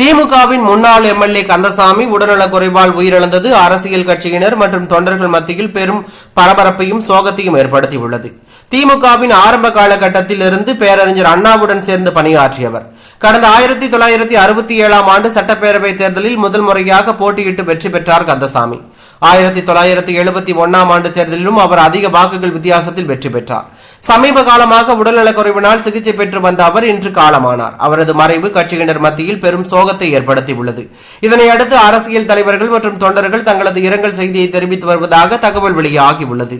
திமுகவின் முன்னாள் எம்எல்ஏ கந்தசாமி உடல்நலக் குறைவால் உயிரிழந்தது அரசியல் கட்சியினர் மற்றும் தொண்டர்கள் மத்தியில் பெரும் பரபரப்பையும் சோகத்தையும் ஏற்படுத்தியுள்ளது. திமுகவின் ஆரம்ப காலகட்டத்தில் இருந்து பேரறிஞர் அண்ணாவுடன் சேர்ந்து பணியாற்றியவர். கடந்த ஆயிரத்தி தொள்ளாயிரத்தி அறுபத்தி ஏழாம் ஆண்டு சட்டப்பேரவை தேர்தலில் முதல் முறையாக போட்டியிட்டு வெற்றி பெற்றார் கந்தசாமி. ஆயிரத்தி தொள்ளாயிரத்தி எழுபத்தி ஒன்னாம் ஆண்டு தேர்தலிலும் அவர் அதிக வாக்குகள் வித்தியாசத்தில் வெற்றி பெற்றார். சமீப காலமாக உடல்நலக் குறைவினால் சிகிச்சை பெற்று வந்த அவர் இன்று காலமானார். அவரது மறைவு கட்சியினர் மத்தியில் பெரும் சோகத்தை ஏற்படுத்தியுள்ளது. இதனை அடுத்து அரசியல் தலைவர்கள் மற்றும் தொண்டர்கள் தங்களது இரங்கல் செய்தியை தெரிவித்து வருவதாக தகவல் வெளியாகியுள்ளது.